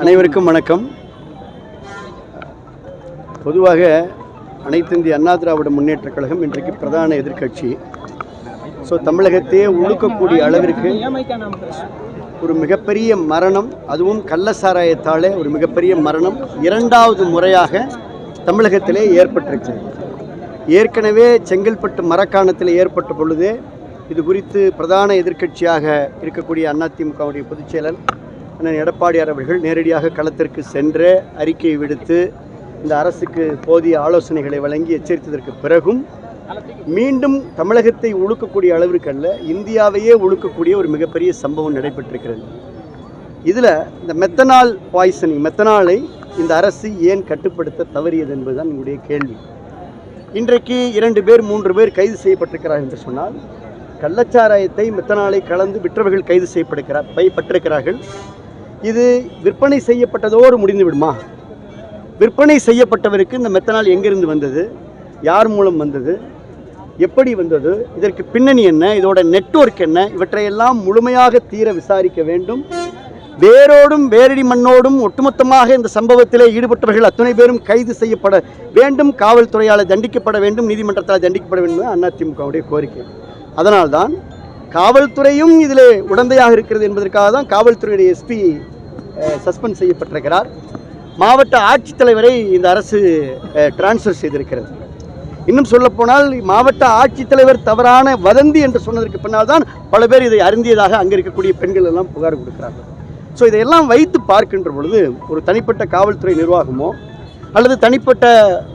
அனைவருக்கும் வணக்கம். பொதுவாக அனைத்து இந்திய அண்ணா திராவிட முன்னேற்றக் கழகம் இன்றைக்கு பிரதான எதிர்க்கட்சி. ஸோ தமிழகத்தையே உழுக்கக்கூடிய அளவிற்கு ஒரு மிகப்பெரிய மரணம் அதுவும் கள்ளசாராயத்தாலே ஒரு மிகப்பெரிய மரணம் இரண்டாவது முறையாக தமிழகத்திலே ஏற்பட்டிருக்கு. ஏற்கனவே செங்கல்பட்டு மரக்காணத்தில் ஏற்பட்ட பொழுது இது குறித்து பிரதான எதிர்க்கட்சியாக இருக்கக்கூடிய அதிமுகவுடைய பொதுச்செயலர் அண்ணன் எடப்பாடியார் அவர்கள் நேரடியாக களத்திற்கு சென்று அறிக்கை விடுத்து இந்த அரசுக்கு போதிய ஆலோசனைகளை வழங்கி எச்சரித்ததற்கு பிறகும் மீண்டும் தமிழகத்தை ஒழுக்கக்கூடிய அளவிற்கு அல்ல இந்தியாவையே ஒழுக்கக்கூடிய ஒரு மிகப்பெரிய சம்பவம் நடைபெற்றிருக்கிறது. இதில் இந்த மெத்தனால் பாய்சனிங் மெத்தனாலை இந்த அரசு ஏன் கட்டுப்படுத்த தவறியது என்பதுதான் என்னுடைய கேள்வி. இன்றைக்கு இரண்டு பேர் மூன்று பேர் கைது செய்யப்பட்டிருக்கிறார்கள் என்று சொன்னால் கள்ளச்சாராயத்தை மெத்தனாலை கலந்து விற்றவர்கள் கைது செய்யப்படுகிறார் பட்டிருக்கிறார்கள். இது விற்பனை செய்யப்பட்டதோடு முடிந்து விடுமா விற்பனை செய்யப்பட்டவருக்கு இந்த மெத்தனால் எங்கிருந்து வந்தது? யார் மூலம் வந்தது? எப்படி வந்தது? இதற்கு பின்னணி என்ன? இதோட நெட்வொர்க் என்ன? இவற்றையெல்லாம் முழுமையாக தீர விசாரிக்க வேண்டும். வேரோடும் வேரடி மண்ணோடும் ஒட்டுமொத்தமாக இந்த சம்பவத்திலே ஈடுபட்டவர்கள் அத்தனை பேரும் கைது செய்யப்பட வேண்டும். காவல்துறையால் தண்டிக்கப்பட வேண்டும். நீதிமன்றத்தால் தண்டிக்கப்பட வேண்டும். அதிமுகவுடைய கோரிக்கை. அதனால்தான் காவல்துறையும் இதில் உடந்தையாக இருக்கிறது என்பதற்காக தான் காவல்துறையுடைய எஸ்பி சஸ்பெண்ட் செய்யப்பட்டிருக்கிறார். மாவட்ட ஆட்சித்தலைவரை இந்த அரசு டிரான்ஸ்ஃபர் செய்திருக்கிறது. இன்னும் சொல்லப்போனால் மாவட்ட ஆட்சித்தலைவர் தவறான வதந்தி என்று சொன்னதற்கு பின்னால் தான் பல பேர் இதை அருந்தியதாக அங்கே இருக்கக்கூடிய பெண்கள் எல்லாம் புகார் கொடுக்கிறார்கள் ஸோ இதையெல்லாம் வைத்து பார்க்கின்ற பொழுது ஒரு தனிப்பட்ட காவல்துறை நிர்வாகமோ அல்லது தனிப்பட்ட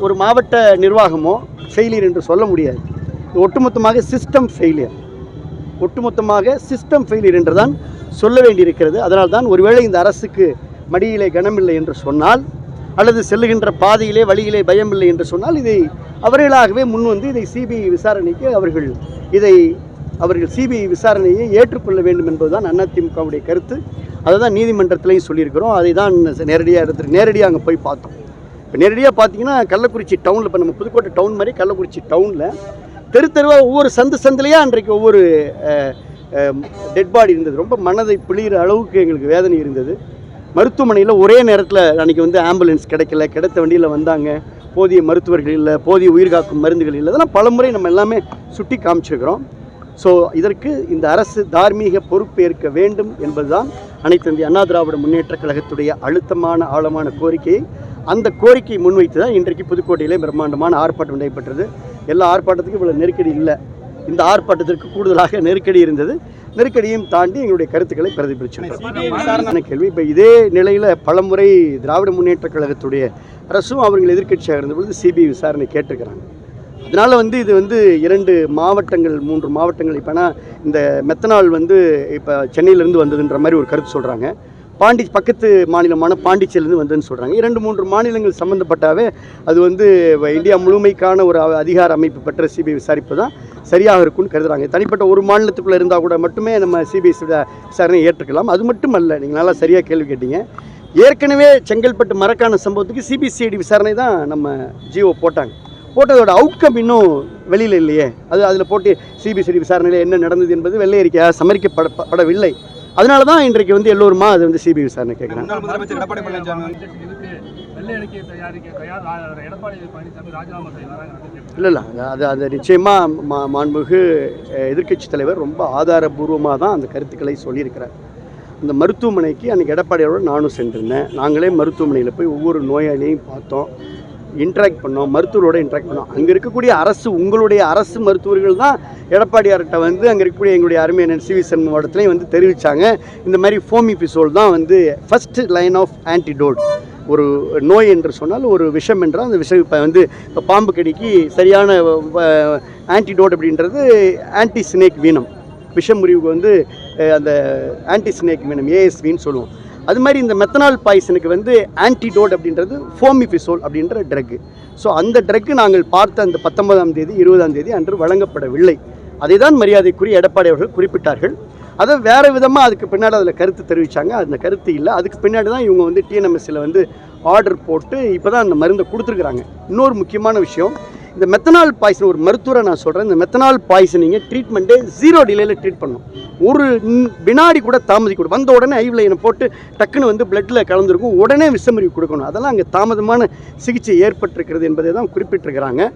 ஒரு மாவட்ட நிர்வாகமோ ஃபெயிலியர் என்று சொல்ல முடியாது. ஒட்டுமொத்தமாக சிஸ்டம் ஃபெயிலியர் ஒட்டுமொத்தமாக சிஸ்டம் ஃபெயிலியர் என்று தான் சொல்ல வேண்டியிருக்கிறது. அதனால் தான் ஒருவேளை இந்த அரசுக்கு மடியிலே கனமில்லை என்று சொன்னால் அல்லது செல்லுகின்ற பாதையிலே வழியிலே பயமில்லை என்று சொன்னால் இதை அவர்களாகவே முன் வந்து இதை சிபிஐ விசாரணைக்கு அவர்கள் இதை அவர்கள் சிபிஐ விசாரணையை ஏற்றுக்கொள்ள வேண்டும் என்பதுதான் அதிமுகவுடைய கருத்து. அதை தான் நீதிமன்றத்திலையும் சொல்லியிருக்கிறோம். அதை தான் நேரடியாக எடுத்து நேரடியாக அங்கே போய் பார்த்தோம். இப்போ நேரடியாக பார்த்தீங்கன்னா கள்ளக்குறிச்சி டவுனில் இப்போ நம்ம புதுக்கோட்டை டவுன் மாதிரி கள்ளக்குறிச்சி டவுனில் தெரு தெருவாக ஒவ்வொரு சந்து சந்திலையா அன்றைக்கு ஒவ்வொரு டெட் பாடி இருந்தது. ரொம்ப மனதை பிழிகிற அளவுக்கு எங்களுக்கு வேதனை இருந்தது. மருத்துவமனையில் ஒரே நேரத்தில் அன்றைக்கி வந்து ஆம்புலன்ஸ் கிடைக்கல கிடைத்த வண்டியில் வந்தாங்க. போதிய மருத்துவர்கள் இல்லை போதிய உயிர்காக்கும் மருந்துகள் இல்லை. அதெல்லாம் பலமுறை நம்ம எல்லாமே சுட்டி காமிச்சிருக்கிறோம். ஸோ இதற்கு இந்த அரசு தார்மீக பொறுப்பேற்க வேண்டும் என்பதுதான் அனைத்து இந்திய அண்ணா திராவிட முன்னேற்ற கழகத்துடைய அழுத்தமான ஆழமான கோரிக்கையை அந்த கோரிக்கையை முன்வைத்து தான் இன்றைக்கு புதுக்கோட்டையிலே பிரம்மாண்டமான ஆர்ப்பாட்டம் நடைபெற்றது. எல்லா ஆர்ப்பாட்டத்துக்கும் இவ்வளோ நெருக்கடி இல்லை. இந்த ஆர்ப்பாட்டத்திற்கு கூடுதலாக நெருக்கடி இருந்தது. நெருக்கடியும் தாண்டி எங்களுடைய கருத்துக்களை பிரதிபலிச்சிருக்கோம் கேள்வி இப்போ இதே நிலையில் பலமுறை திராவிட முன்னேற்ற கழகத்துடைய அரசும் அவர்கள் எதிர்க்கட்சியாக இருந்த பொழுது சிபிஐ விசாரணை கேட்டிருக்கிறாங்க. அதனால் வந்து இது வந்து இரண்டு மாவட்டங்கள் மூன்று மாவட்டங்கள். இப்போனா இந்த மெத்தனால் வந்து இப்போ சென்னையிலேருந்து வந்ததுன்ற மாதிரி ஒரு கருத்து சொல்கிறாங்க பாண்டி பக்கத்து மாநிலமான பாண்டிச்சேரியிலேருந்து வந்ததுன்னு சொல்கிறாங்க இரண்டு மூன்று மாநிலங்கள் சம்மந்தப்பட்டாவே அது வந்து இந்தியா முழுமைக்கான ஒரு அதிகார அமைப்பு பெற்ற சிபிஐ விசாரிப்பு தான் சரியாக இருக்கும்னு கருதுறாங்க. தனிப்பட்ட ஒரு மாநிலத்துக்குள்ளே இருந்தால் கூட மட்டுமே நம்ம சிபிஐ விசாரணை ஏற்றுக்கலாம். அது மட்டும் அல்ல நீங்கள் நல்லா சரியாக கேள்வி கேட்டீங்க. ஏற்கனவே செங்கல்பட்டு மரக்கான சம்பவத்துக்கு சிபிசிஐடி விசாரணை தான் நம்ம ஜியோ போட்டாங்க. போட்டதோட அவுட்கம் இன்னும் வெளியில் இல்லையே. அது அதில் போட்டு சிபிசிஐடி விசாரணையில் என்ன நடந்தது என்பது வெள்ளை அறிக்கையாக சமரிக்கப்பட படவில்லை. அதனால தான் இன்றைக்கு வந்து எல்லோருமா அது வந்து சிபிஐ விசாரணை கேட்குறாங்க. இல்லை இல்லை அது அது நிச்சயமாக மா மாண்புமிகு எதிர்க்கட்சி தலைவர் ரொம்ப ஆதாரபூர்வமாக தான் அந்த கருத்துக்களை சொல்லியிருக்கிறார். அந்த மருத்துவமனைக்கு அன்றைக்கி எடப்பாடியோட நானும் சென்றிருந்தேன். நாங்களே மருத்துவமனையில் போய் ஒவ்வொரு நோயாளியையும் பார்த்தோம். இன்ட்ராக்ட் பண்ணோம் மருத்துவரோட இன்ட்ராக்ட் பண்ணோம். அங்கே இருக்கக்கூடிய அரசு உங்களுடைய அரசு மருத்துவர்கள் தான் எடப்பாடியார்கிட்ட வந்து அங்கே இருக்கக்கூடிய எங்களுடைய அருமையான சிவி சண்முகத்துலேயும் வந்து தெரிவித்தாங்க இந்த மாதிரி ஃபோமிபிசோல் தான் வந்து ஃபஸ்ட்டு லைன் ஆஃப் ஆன்டிடோட் ஒரு நோய் என்று சொன்னால் ஒரு விஷம் என்றால் அந்த விஷம் இப்போ வந்து இப்போ பாம்பு கடிக்கு சரியான ஆன்டிடோட் அப்படின்றது ஆன்டி ஸ்னேக் வீனம் விஷமுறிவுக்கு வந்து அந்த ஆன்டி ஸ்னேக் வீனம் ஏஎஸ்வின்னு சொல்லுவோம். அது மாதிரி இந்த மெத்தனால் பாய்சனுக்கு வந்து ஆன்டிடோட் அப்படின்றது ஃபோமிஃபிசோல் அப்படின்ற ட்ரக்கு ஸோ அந்த ட்ரக்கு நாங்கள் பார்த்த அந்த பத்தொன்பதாம் தேதி இருபதாம் தேதி அன்று வழங்கப்படவில்லை. அதை தான் மரியாதைக்குரிய எடப்பாடி அவர்கள் குறிப்பிட்டார்கள். அதை வேறு விதமாக அதுக்கு பின்னாடி அதில் கருத்து தெரிவித்தாங்க அந்த கருத்து இல்லை. அதுக்கு பின்னாடி தான் இவங்க வந்து டிஎன்எம்எஸ்சில் வந்து ஆர்டர் போட்டு இப்போ தான் அந்த மருந்தை கொடுத்துருக்குறாங்க. இன்னொரு முக்கியமான விஷயம் இந்த மெத்தனால் பாய்சன் ஒரு மருத்துவரை நான் சொல்கிறேன் இந்த மெத்தனால் பாய்சனிங்கை ட்ரீட்மெண்ட்டே ஜீரோ டிலேயில் ட்ரீட் பண்ணணும். ஒரு வினாடி கூட கொடு வந்த உடனே ஐவில் போட்டு டக்குன்னு வந்து பிளட்டில் கலந்துருக்கும். உடனே விஷமுறிவு கொடுக்கணும். அதெல்லாம் அங்கே தாமதமான சிகிச்சை ஏற்பட்டிருக்கிறது என்பதை தான் குறிப்பிட்டிருக்கிறாங்க.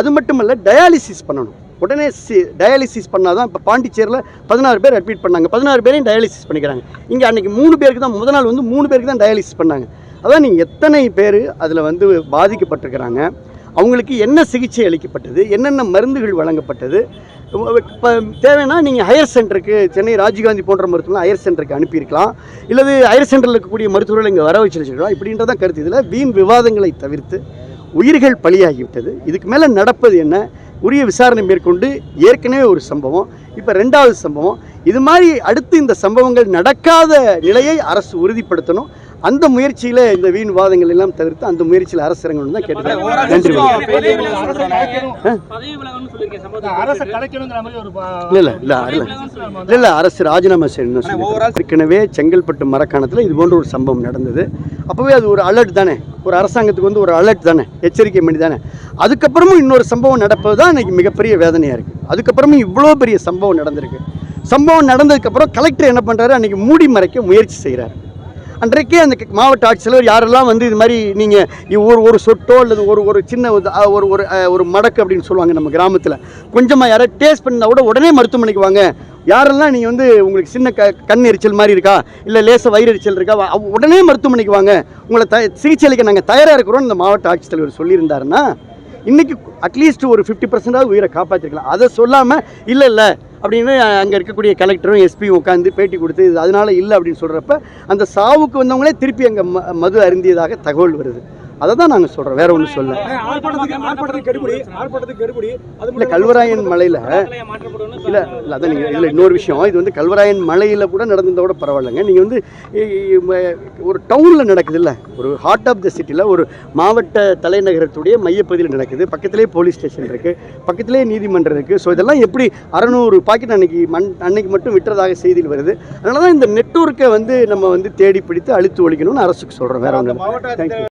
அது மட்டுமல்ல டயாலிசிஸ் பண்ணணும். உடனே சி டயாலிசிஸ் பண்ணால் தான் இப்போ பாண்டிச்சேரியில் பதினாறு பேர் அட்மிட் பண்ணாங்க. பதினாறு பேரையும் டயாலிசிஸ் பண்ணிக்கிறாங்க. இங்கே அன்றைக்கி மூணு பேருக்கு தான் முதல் நாள் வந்து மூணு பேருக்கு தான் டயாலிசிஸ் பண்ணாங்க. அதான் நீங்கள் எத்தனை பேர் அதில் வந்து பாதிக்கப்பட்டிருக்கிறாங்க. அவங்களுக்கு என்ன சிகிச்சை அளிக்கப்பட்டது? என்னென்ன மருந்துகள் வழங்கப்பட்டது? இப்போ தேவைன்னா நீங்கள் ஹையர் சென்டருக்கு சென்னை ராஜீவ்காந்தி போன்ற மருத்துவம் ஹையர் சென்டருக்கு அனுப்பியிருக்கலாம். இல்லது ஹையர் சென்டரில் இருக்கக்கூடிய மருத்துவர்கள் இங்கே வர வச்சிருக்கலாம். இப்படின்றதான் கருத்து. இதில் வீண் விவாதங்களை தவிர்த்து உயிர்கள் பலியாகிவிட்டது. இதுக்கு மேலே நடப்பது என்ன? உரிய விசாரணை மேற்கொண்டு ஏற்கனவே ஒரு சம்பவம் இப்போ ரெண்டாவது சம்பவம். இது மாதிரி அடுத்து இந்த சம்பவங்கள் நடக்காத நிலையை அரசு உறுதிப்படுத்தணும். அந்த முயற்சியில் இந்த வீண் வாதங்கள் எல்லாம் தவிர்த்து அந்த முயற்சியில் அரசு இறங்கணும் தான் கேட்டுக்கிறேன். நன்றி இல்லை இல்லை இல்லை இல்லை இல்லை. இல்லை அரசு ராஜினாமா செய்யணும்னு சொல்லி ஏற்கனவே செங்கல்பட்டு மரக்காணத்தில் இது போன்ற ஒரு சம்பவம் நடந்தது. அப்போவே அது ஒரு அலர்ட் தானே? ஒரு அரசாங்கத்துக்கு வந்து ஒரு அலர்ட் தானே? எச்சரிக்கை மணி தானே? அதுக்கப்புறமும் இன்னொரு சம்பவம் நடப்பது தான் இன்றைக்கி மிகப்பெரிய வேதனையாக இருக்குது அதுக்கப்புறமும் இவ்வளோ பெரிய சம்பவம் நடந்திருக்கு. சம்பவம் நடந்ததுக்கப்புறம் கலெக்டர் என்ன பண்ணுறாரு அன்றைக்கி மூடி மறைக்க முயற்சி செய்கிறார் அன்றைக்கே அந்த மாவட்ட ஆட்சியர் யாரெல்லாம் வந்து இது மாதிரி நீங்கள் ஒரு ஒரு சொட்டோ அல்லது ஒரு ஒரு சின்ன ஒரு ஒரு ஒரு மடக்கு அப்படின்னு சொல்லுவாங்க நம்ம கிராமத்தில். கொஞ்சமாக யாராவது டேஸ்ட் பண்ணால் கூட உடனே மருத்துவமனைக்கு வாங்க. யாரெல்லாம் நீங்கள் வந்து உங்களுக்கு சின்ன க கண் எரிச்சல் மாதிரி இருக்கா? இல்லை லேச வயிறு எரிச்சல் இருக்கா? அவ- உடனே மருத்துவமனைக்கு வாங்க. உங்களை த சிகிச்சை அளிக்க நாங்கள் தயாராக இருக்கிறோம்னு இந்த மாவட்ட ஆட்சித்தலைவர் சொல்லியிருந்தாருன்னா இன்றைக்கி அட்லீஸ்ட் ஒரு ஃபிஃப்டி பர்சன்டாவது உயிரை காப்பாற்றிருக்கலாம் அதை சொல்லாமல் இல்லை இல்லை அப்படின்னு அங்கே இருக்கக்கூடிய கலெக்டரும் எஸ்பியும் உட்காந்து பேட்டி கொடுத்து இது அதனால இல்லை அப்படின்னு சொல்கிறப்ப அந்த சாவுக்கு வந்தவங்களே திருப்பி அங்கே ம மது அருந்தியதாக தகவல் வருது. அதை தான் நாங்கள் சொல்கிறோம் வேற ஒன்றும் சொல்ல. இல்லை கல்வராயன் மலையில் இல்லை இல்லை அதான் நீங்கள் இதில் இன்னொரு விஷயம். இது வந்து கல்வராயன் மலையில் கூட நடந்ததை விட பரவாயில்லைங்க. நீங்கள் வந்து ஒரு டவுனில் நடக்குதுல்ல ஒரு ஹார்ட் ஆஃப் த சிட்டியில் ஒரு மாவட்ட தலைநகரத்துடைய மையப்பகுதியில் நடக்குது. பக்கத்திலே போலீஸ் ஸ்டேஷன் இருக்குது பக்கத்திலே நீதிமன்றம் இருக்குது ஸோ இதெல்லாம் எப்படி அறநூறு பாக்கெட் அன்னைக்கு மண் அன்னைக்கு மட்டும் விட்டுறதாக செய்தியில் வருது. அதனால தான் இந்த நெட்வொர்க்கை வந்து நம்ம வந்து தேடி பிடித்து அழித்து ஒழிக்கணும்னு அரசுக்கு சொல்கிறோம் வேற ஒன்று தேங்க்யூ